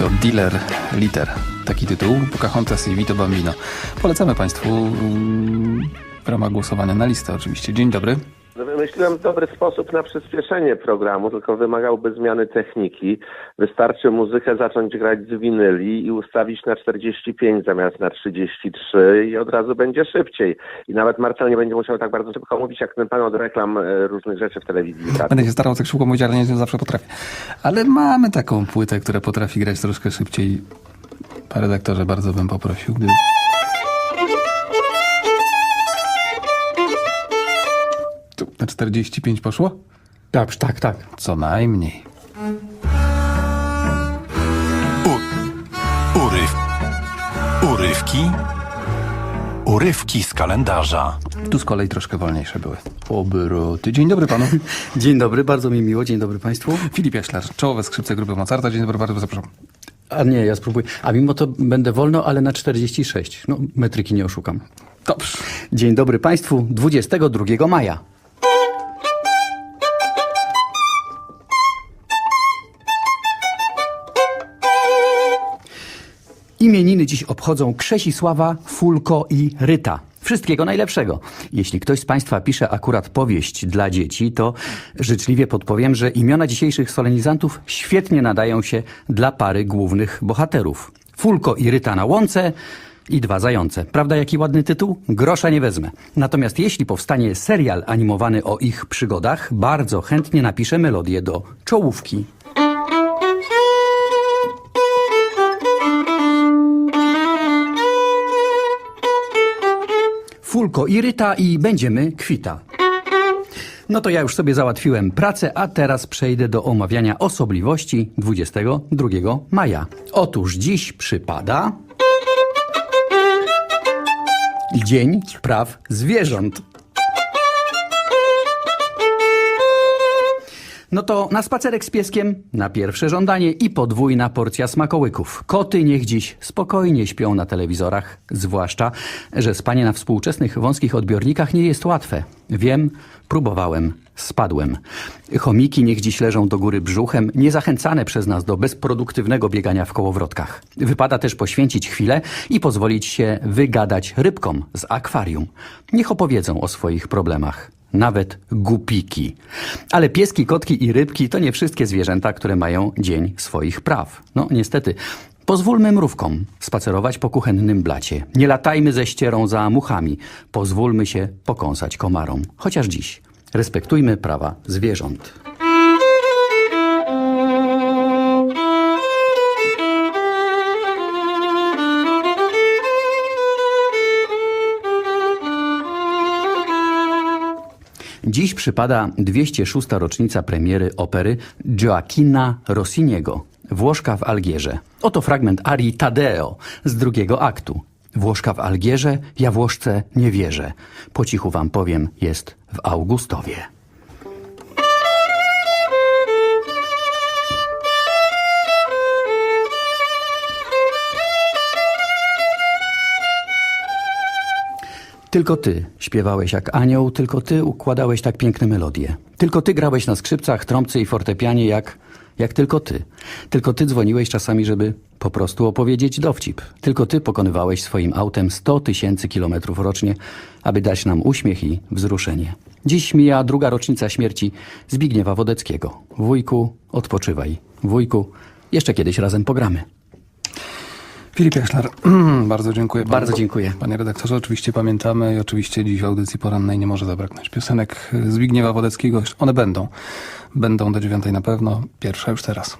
To Dealer Liter. Taki tytuł. Pocahontas i Vito Bambino. Polecamy Państwu mm, w ramach głosowania na listę oczywiście. Dzień dobry. No, Wymyśliłem dobry sposób na przyspieszenie programu, tylko wymagałby zmiany techniki. Wystarczy muzykę zacząć grać z winyli i ustawić na 45 zamiast na 33 i od razu będzie szybciej. I nawet Marcel nie będzie musiał tak bardzo szybko mówić, jak ten pan od reklam e, różnych rzeczy w telewizji. Będę się starał tak szybko mówić, ale nie zawsze potrafię. Ale mamy taką płytę, która potrafi grać troszkę szybciej. Panie redaktorze, bardzo bym poprosił, gdyby... 45 poszło? Tak, tak, tak. Co najmniej. U, uryw, urywki, urywki z kalendarza. Tu z kolei troszkę wolniejsze były. Obroty. Dzień dobry panu. Dzień dobry, bardzo mi miło, dzień dobry Państwu. Filip Jaślar, czołowe skrzypce grupy Mozarta. Dzień dobry, bardzo zapraszam. A nie, ja spróbuję. A mimo to będę wolno, ale na 46. No, metryki nie oszukam. Dobrze. Dzień dobry Państwu, 22 maja. Imieniny dziś obchodzą Krzesisława, Fulko i Ryta. Wszystkiego najlepszego. Jeśli ktoś z Państwa pisze akurat powieść dla dzieci, to życzliwie podpowiem, że imiona dzisiejszych solenizantów świetnie nadają się dla pary głównych bohaterów. Fulko i Ryta na łące i dwa zające. Prawda, jaki ładny tytuł? Grosza nie wezmę. Natomiast jeśli powstanie serial animowany o ich przygodach, bardzo chętnie napiszę melodię do czołówki. Fulko i Ryta i będziemy kwita. No to ja już sobie załatwiłem pracę, a teraz przejdę do omawiania osobliwości 22 maja. Otóż dziś przypada Dzień Praw Zwierząt. No to na spacerek z pieskiem, na pierwsze żądanie i podwójna porcja smakołyków. Koty niech dziś spokojnie śpią na telewizorach, zwłaszcza, że spanie na współczesnych wąskich odbiornikach nie jest łatwe. Wiem, próbowałem, spadłem. Chomiki niech dziś leżą do góry brzuchem, niezachęcane przez nas do bezproduktywnego biegania w kołowrotkach. Wypada też poświęcić chwilę i pozwolić się wygadać rybkom z akwarium. Niech opowiedzą o swoich problemach nawet gupiki. Ale pieski, kotki i rybki to nie wszystkie zwierzęta, które mają dzień swoich praw. No niestety. Pozwólmy mrówkom spacerować po kuchennym blacie. Nie latajmy ze ścierą za muchami. Pozwólmy się pokąsać komarom. Chociaż dziś. Respektujmy prawa zwierząt. Dziś przypada 206. rocznica premiery opery Gioacchina Rossiniego, Włoszka w Algierze. Oto fragment arii Tadeo z drugiego aktu. Włoszka w Algierze, ja Włoszce nie wierzę. Po cichu wam powiem, jest w Augustowie. Tylko ty śpiewałeś jak anioł, tylko ty układałeś tak piękne melodie. Tylko ty grałeś na skrzypcach, trąbce i fortepianie jak, jak tylko ty. Tylko ty dzwoniłeś czasami, żeby po prostu opowiedzieć dowcip. Tylko ty pokonywałeś swoim autem 100 tysięcy kilometrów rocznie, aby dać nam uśmiech i wzruszenie. Dziś mija druga rocznica śmierci Zbigniewa Wodeckiego. Wujku, odpoczywaj. Wujku, jeszcze kiedyś razem pogramy. Filip Jaślar, bardzo dziękuję. panu. Bardzo dziękuję. Panie redaktorze, oczywiście pamiętamy i oczywiście dziś w audycji porannej nie może zabraknąć piosenek Zbigniewa Wodeckiego. One będą. Będą do dziewiątej na pewno. Pierwsza już teraz.